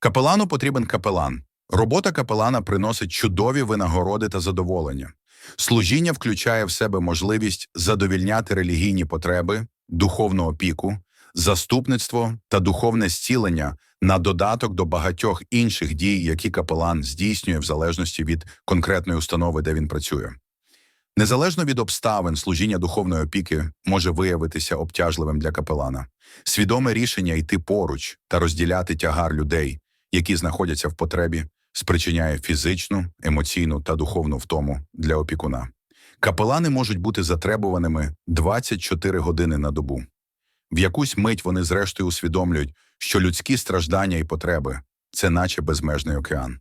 Капелану потрібен капелан. Робота капелана приносить чудові винагороди та задоволення. Служіння включає в себе можливість задовільняти релігійні потреби, духовну опіку, заступництво та духовне зцілення на додаток до багатьох інших дій, які капелан здійснює в залежності від конкретної установи, де він працює. Незалежно від обставин, служіння духовної опіки може виявитися обтяжливим для капелана. Свідоме рішення йти поруч та розділяти тягар людей, які знаходяться в потребі, спричиняє фізичну, емоційну та духовну втому для опікуна. Капелани можуть бути затребуваними 24 години на добу. В якусь мить вони зрештою усвідомлюють, що людські страждання і потреби це наче безмежний океан.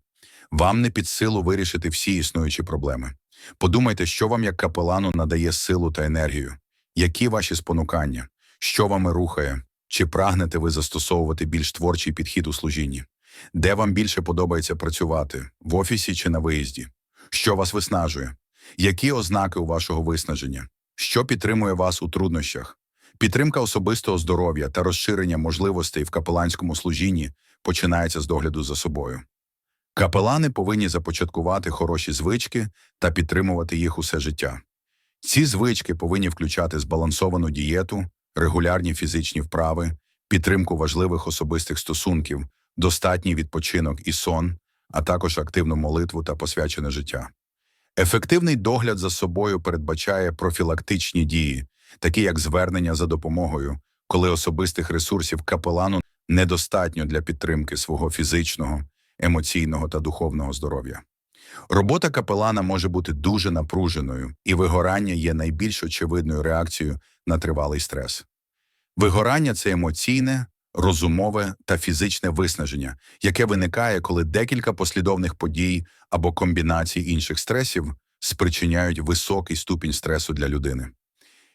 Вам не під силу вирішити всі існуючі проблеми. Подумайте, що вам як капелану надає силу та енергію, які ваші спонукання, що вами рухає, чи прагнете ви застосовувати більш творчий підхід у служінні, де вам більше подобається працювати в офісі чи на виїзді, що вас виснажує, які ознаки у вашого виснаження, що підтримує вас у труднощах. Підтримка особистого здоров'я та розширення можливостей в капеланському служінні починається з догляду за собою. Капелани повинні започаткувати хороші звички та підтримувати їх усе життя. Ці звички повинні включати збалансовану дієту, регулярні фізичні вправи, підтримку важливих особистих стосунків, достатній відпочинок і сон, а також активну молитву та посвячене життя. Ефективний догляд за собою передбачає профілактичні дії, такі як звернення за допомогою, коли особистих ресурсів капелану недостатньо для підтримки свого фізичного, емоційного та духовного здоров'я. Робота капелана може бути дуже напруженою, і вигорання є найбільш очевидною реакцією на тривалий стрес. Вигорання це емоційне, розумове та фізичне виснаження, яке виникає, коли декілька послідовних подій або комбінацій інших стресів спричиняють високий ступінь стресу для людини.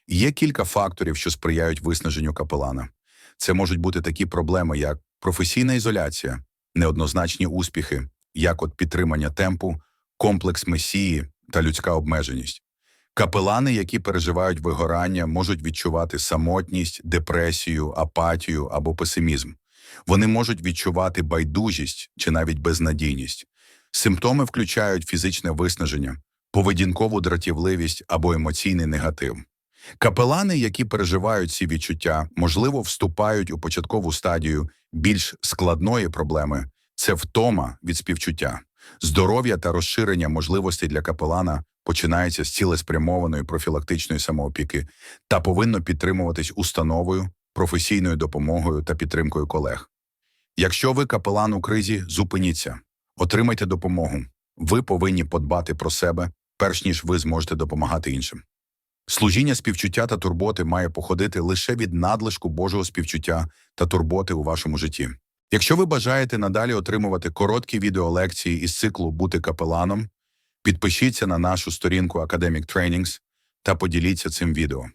Є кілька факторів, що сприяють виснаженню капелана. Це можуть бути такі проблеми, як професійна ізоляція, неоднозначні успіхи, як от підтримання темпу, комплекс месії та людська обмеженість. Капелани, які переживають вигорання, можуть відчувати самотність, депресію, апатію або песимізм. Вони можуть відчувати байдужість чи навіть безнадійність. Симптоми включають фізичне виснаження, поведінкову дратівливість або емоційний негатив. Капелани, які переживають ці відчуття, можливо, вступають у початкову стадію більш складної проблеми це втома від співчуття. Здоров'я та розширення можливостей для капелана починається з цілеспрямованої профілактичної самоопіки та повинно підтримуватись установою, професійною допомогою та підтримкою колег. Якщо ви капелан у кризі, зупиніться, отримайте допомогу. Ви повинні подбати про себе, перш ніж ви зможете допомагати іншим. Служіння співчуття та турботи має походити лише від надлишку Божого співчуття та турботи у вашому житті. Якщо ви бажаєте надалі отримувати короткі відеолекції із циклу Бути капеланом, підпишіться на нашу сторінку Academic Trainings та поділіться цим відео.